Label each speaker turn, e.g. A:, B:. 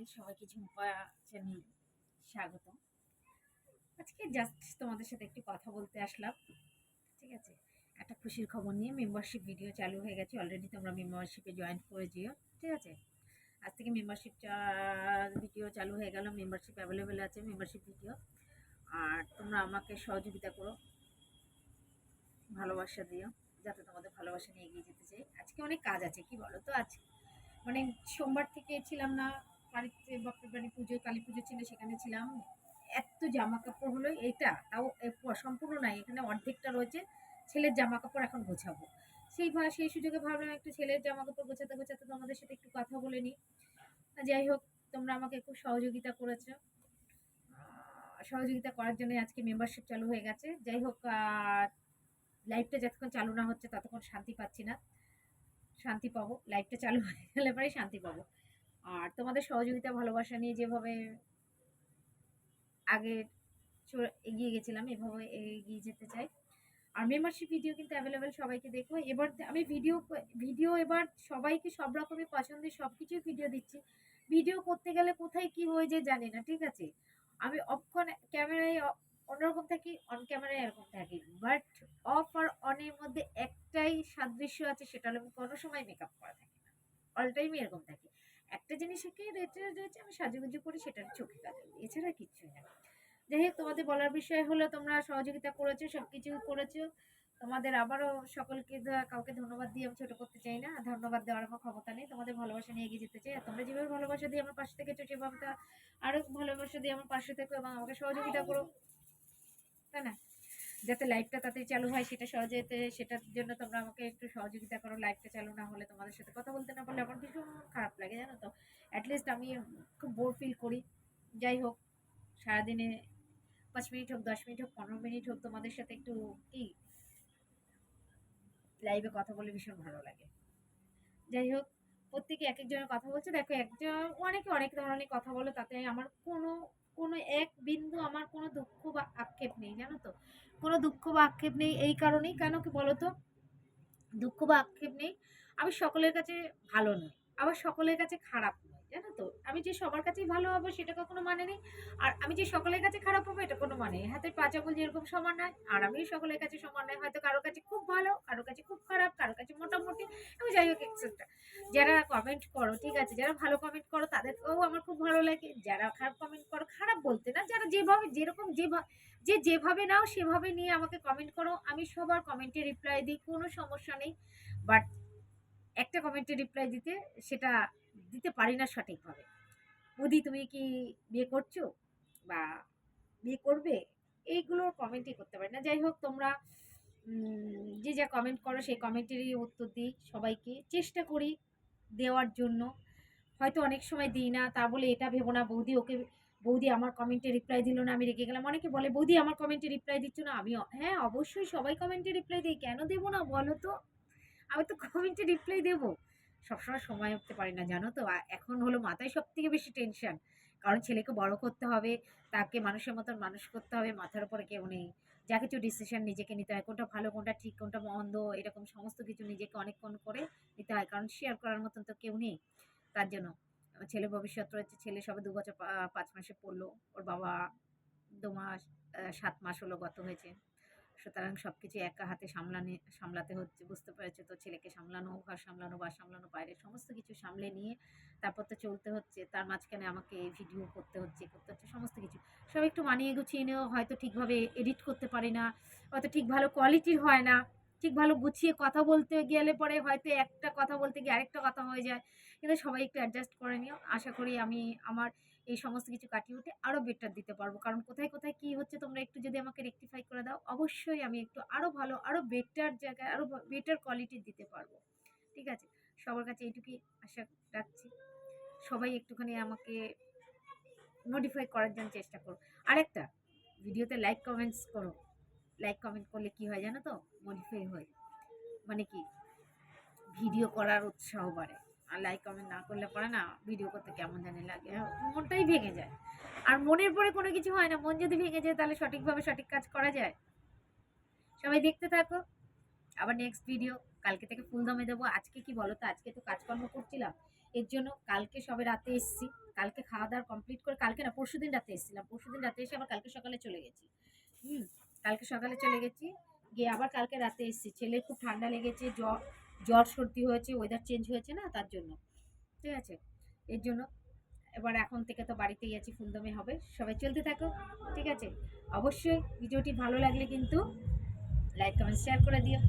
A: Channel সবাইকে Jhumpa channel স্বাগত আজকে জাস্ট তোমাদের সাথে একটু কথা বলতে আসলাম, ঠিক আছে? একটা খুশির খবর নিয়ে মেম্বারশিপ ভিডিও চালু হয়ে গেছে অলরেডি তোমরা মেম্বারশিপে জয়েন করে যেও ঠিক আছে? আজ থেকে মেম্বারশিপ ভিডিও চালু হয়ে গেল মেম্বারশিপ অ্যাভেলেবেল আছে মেম্বারশিপ ভিডিও আর তোমরা আমাকে সহযোগিতা করো, ভালোবাসা দিও, যাতে তোমাদের ভালোবাসা নিয়ে এগিয়ে যেতে চাই। আজকে অনেক কাজ আছে, কি বলো তো? আজ মানে সোমবার থেকে ছিলাম না বাড়িতে বাপের বাড়ি পুজো, কালী পুজো ছিল, সেখানে ছিলাম। এত জামা কাপড় হলো, এটা তাও সম্পূর্ণ নাই, এখানে অর্ধেকটা রয়েছে, ছেলের জামা কাপড় এখন গোছাবো। সেই সেই সুযোগে ভাবলাম একটু ছেলের জামা কাপড় গোছাতে গোছাতে তোমাদের সাথে একটু কথা বলে নিই। যাই হোক, তোমরা আমাকে খুব সহযোগিতা করেছ। সহযোগিতা করার জন্য আজকে মেম্বারশিপ চালু হয়ে গেছে। যাই হোক লাইভটা যতক্ষণ চালু না হচ্ছে, ততক্ষণ শান্তি পাচ্ছি না। শান্তি পাবো। লাইভটা চালু হয়ে গেলে পরে শান্তি পাবো। আর তোমাদের সহযোগিতা, ভালোবাসা নিয়ে যেভাবে আগে এগিয়ে গেছিলাম, এভাবে এগিয়ে যেতে চাই। আর মেম্বারশিপ ভিডিও কিন্তু অ্যাভেলেবেল সবাইকে দেখো। এবার আমি ভিডিও ভিডিও এবার সবাইকে সব রকমের পছন্দের সব কিছুই ভিডিও দিচ্ছি। ভিডিও করতে গেলে কোথায় কি হয়ে যায় জানি না, ঠিক আছে? আমি অফ ক্যামেরায় অন্যরকম থাকি অন ক্যামেরায় এরকম থাকি। বাট অফ আর অনের মধ্যে একটাই সাদৃশ্য আছে, সেটা হলো আমি কোনো সময় মেকআপ করা থাকি না। অল টাইমই এরকম থাকি। একটা জিনিসকে রেটে রয়েছে, আমি সাজুগুজু করি সেটার চোখে দিই। এছাড়া কিচ্ছুই না। যাই হোক, তোমাদের বলার বিষয় হলো, তোমরা সহযোগিতা করেছ সব কিছু করেছ। তোমাদের আবারও সকলকে কাউকে ধন্যবাদ দিয়ে আমি ছোট করতে চাই না। ধন্যবাদ দেওয়ার আমার ক্ষমতা নেই। তোমাদের ভালোবাসা নিয়ে এগিয়ে যেতে চাই। আর তোমরা যেভাবে ভালোবাসা দিয়ে আমার পাশে থেকেছো সেভাবে আরও ভালোবাসা দিয়ে আমার পাশে থেকো এবং আমাকে সহযোগিতা করো। তাই না? যাতে লাইভটা তাড়াতাড়ি চালু হয়, সেটা সহজেতে সেটার জন্য তোমরা আমাকে একটু সহযোগিতা করো লাইভটা চালু না হলে তোমাদের সাথে কথা বলতে না পারলে আমার ভীষণ খারাপ লাগে, জানো তো? অ্যাটলিস্ট আমি খুব বোর ফিল করি। যাই হোক, সারাদিনে পাঁচ মিনিট হোক, দশ মিনিট হোক, পনেরো মিনিট হোক, তোমাদের সাথে একটু কি? লাইভে কথা বলে ভীষণ ভালো লাগে। যাই হোক, প্রত্যেকে এক একজনের কথা বলছে। দেখো, একজন অনেকে অনেক ধরনের কথা বলে, তাতে আমার কোনো কোনো এক বিন্দু আমার কোনো দুঃখ বা আক্ষেপ নেই, জানো তো? কোনো দুঃখ বা আক্ষেপ নেই এই কারণেই। কেন কি বলো তো দুঃখ বা আক্ষেপ নেই। আমি সকলের কাছে ভালো নই। আবার সকলের কাছে খারাপ জানো তো? আমি যে সবার কাছেই ভালো হব সেটা কখনো মানে নেই। আর আমি যে সকলের কাছে খারাপ হব এটা কোনো মানে নেই। হাতের পাঁচ যেরকম সমান নয়, আর আমি সকলের কাছে সমান নয়। হয়তো কারোর কাছে খুব ভালো কারোর কাছে খুব খারাপ কারোর কাছে মোটামুটি। আমি যাই হোক এক্সেট্রা যারা কমেন্ট করো, ঠিক আছে? যারা ভালো কমেন্ট করো, তাদেরকেও আমার খুব ভালো লাগে। যারা খারাপ কমেন্ট করো, খারাপ বলতে না, যারা যেভাবে, যেরকম যেভাবে যে যেভাবে নাও, সেভাবে নিয়ে আমাকে কমেন্ট করো। আমি সবার কমেন্টে রিপ্লাই দিই, কোনো সমস্যা নেই। বাট একটা কমেন্টে রিপ্লাই দিতে সেটা দিতে পারি না সঠিকভাবে। মোদি, তুমি কি বিয়ে করছ? বা বিয়ে করবে? এইগুলো কমেন্টই করতে পারি না। যাই হোক, তোমরা যে যা কমেন্ট করো, সেই কমেন্টেরই উত্তর দিই সবাইকে। চেষ্টা করি দেওয়ার জন্য। হয়তো অনেক সময় দিই না, তা বলে এটা ভেবো না, বৌদি ওকে, বৌদি আমার কমেন্টে রিপ্লাই দিল না, আমি রেগে গেলাম। অনেকে বলে, বৌদি, আমার কমেন্টে রিপ্লাই দিচ্ছ না? আমি হ্যাঁ অবশ্যই সবাই কমেন্টে রিপ্লাই দিই কেন দেবো না বলো তো? আমি তো কমেন্টে রিপ্লাই দেবো। সবসময় সময় উঠতে পারি না, জানো তো? এখন হলো মাথায় সব থেকে বেশি টেনশন কারণ ছেলেকে বড় করতে হবে, তাকে মানুষের মতন মানুষ করতে হবে, মাথার উপরে কেউ নেই। যা কিছু ডিসিশন নিজেকে নিতে হয়, কোনটা ভালো, কোনটা ঠিক, কোনটা মন্দ, এরকম সমস্ত কিছু নিজেকে অনেকক্ষণ করে নিতে হয় কারণ শেয়ার করার মতন তো কেউ নেই। তার জন্য ছেলে ভবিষ্যৎ রয়েছে, ছেলে সবে দু বছর পাঁচ মাসে পড়ল, ওর বাবা দু মাস সাত মাস হলো গত হয়েছে। সুতরাং সব কিছু একা হাতে সামলানে, সামলাতে হচ্ছে, বুঝতে পেরেছে? তো ছেলেকে সামলানো, ঘর সামলানো বা সামলানো বাইরে সমস্ত কিছু সামলে নিয়ে তারপর তো চলতে হচ্ছে। তার মাঝখানে আমাকে ভিডিও করতে হচ্ছে করতে হচ্ছে, সমস্ত কিছু। সব একটু মানিয়ে গুছিয়ে নেওয়া, হয়তো ঠিকভাবে এডিট করতে পারি না, হয়তো ঠিক ভালো কোয়ালিটির হয় না। ঠিক ভালো গুছিয়ে কথা বলতে গেলে পরে হয়তো একটা কথা বলতে গিয়ে আরেকটা কথা হয়ে যায়। কিন্তু সবাই একটু অ্যাডজাস্ট করে নিও। আশা করি আমি আমার এই সমস্ত কিছু কাটিয়ে উঠে আরও বেটার দিতে পারব। কারণ কোথায় কোথায় কী হচ্ছে তোমরা একটু যদি আমাকে রেকটিফাই করে দাও, অবশ্যই আমি একটু আরও ভালো আরও বেটার জায়গায় আরও বেটার কোয়ালিটি দিতে পারব। ঠিক আছে? সবার কাছে এইটুকুই আশা রাখছি। সবাই একটুখানি আমাকে মডিফাই করার জন্য চেষ্টা করো। আরেকটা, ভিডিওতে লাইক কমেন্টস করো। লাইক কমেন্ট করলে কি হয় জানো তো? মডিফাই হয়। মানে কি? ভিডিও করার উৎসাহ বাড়ে। আর লাইক কমেন্ট না করলে পরে না ভিডিও করতে কেমন জানি লাগে। মনটাই ভেঙে যায়। আর মনের পরে কোনো কিছু হয় না। মন যদি ভেঙে যায় তাহলে সঠিকভাবে সঠিক কাজ করা যায়। সবাই দেখতে থাকো। আবার নেক্সট ভিডিও কালকে থেকে ফুল দমে দেবো। আজকে কি বলো তো? আজকে তো কাজকর্ম করছিলাম। এর জন্য কালকে সবে রাতে এসেছি। কালকে খাওয়া দাওয়া কমপ্লিট করে, কালকে না পরশু দিন রাতে এসেছিলাম। পরশু দিন রাতে এসে আবার কালকে সকালে চলে গেছি। হুম, কালকে সকালে চলে গেছি। গিয়ে আবার কালকে রাতে এসেছি। ছেলে খুব ঠান্ডা লেগেছে, জ্বর। জ্বর সর্দি হয়েছে ওয়েদার চেঞ্জ হয়েছে না, তার জন্য। ঠিক আছে? এর জন্য। এবার এখন থেকে তো বাড়িতেই আছি, ফুলদমে হবে। সবাই চলতে থাকো, ঠিক আছে? অবশ্যই ভিডিওটি ভালো লাগলে কিন্তু লাইক কমেন্ট শেয়ার করে দিও।